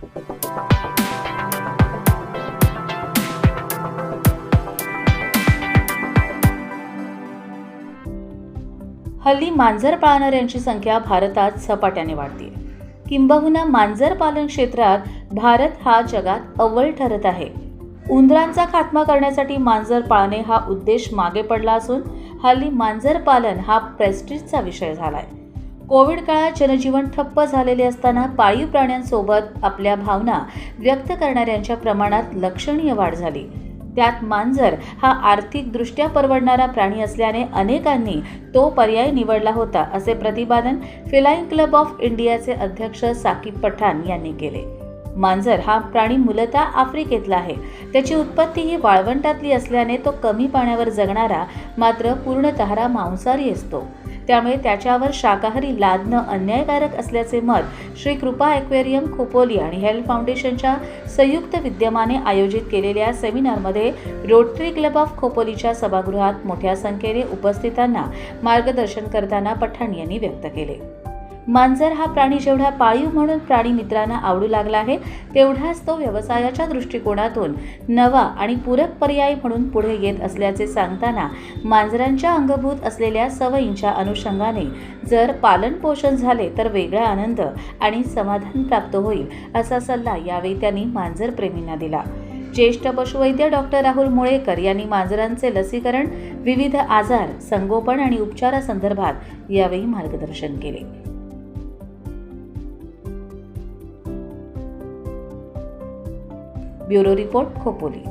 हल्ली मांजर पाळणाऱ्यांची संख्या भारतात झपाट्याने वाढते. किंबहुना मांजर पालन क्षेत्रात भारत हा जगात अव्वल ठरत आहे. उंदरांचा खात्मा करण्यासाठी मांजर पाळणे हा उद्देश मागे पडला असून हल्ली मांजर पालन हा प्रेस्टिजचा विषय झालाय. कोविड काळात जनजीवन ठप्प झालेले असताना पाळीव प्राण्यांसोबत आपल्या भावना व्यक्त करणाऱ्यांच्या प्रमाणात लक्षणीय वाढ झाली. त्यात मांजर हा आर्थिकदृष्ट्या परवडणारा प्राणी असल्याने अनेकांनी तो पर्याय निवडला होता असे प्रतिपादन फिलाईन क्लब ऑफ इंडियाचे अध्यक्ष साकीब पठाण यांनी केले. मांजर हा प्राणी मूलतः आफ्रिकेतला आहे. त्याची उत्पत्ती ही वाळवंटातली असल्याने तो कमी पाण्यावर जगणारा मात्र पूर्णतः मांसाहारी असतो. त्यामुळे त्याच्यावर शाकाहारी लादणं अन्यायकारक असल्याचे मत श्री कृपा ॲक्वेरियम खोपोली आणि हेल्थ फाउंडेशनच्या संयुक्त विद्यमाने आयोजित केलेल्या सेमिनारमध्ये रोटरी क्लब ऑफ खोपोलीच्या सभागृहात मोठ्या संख्येने उपस्थितांना मार्गदर्शन करताना पठाण यांनी व्यक्त केले. मांजर हा प्राणी जेवढा पाळीव म्हणून प्राणी मित्रांना आवडू लागला आहे तेवढाच तो व्यवसायाच्या दृष्टिकोनातून नवा आणि पूरक पर्याय म्हणून पुढे येत असल्याचे सांगताना मांजरांच्या अंगभूत असलेल्या सवयींच्या अनुषंगाने जर पालन पोषण झाले तर वेगळा आनंद आणि समाधान प्राप्त होईल असा सल्ला यावेळी त्यांनी मांजर प्रेमींना दिला. ज्येष्ठ पशुवैद्य डॉक्टर राहुल मुळेकर यांनी मांजरांचे लसीकरण विविध आजार संगोपन आणि उपचारासंदर्भात यावेळी मार्गदर्शन केले. Bureau report Khopoli.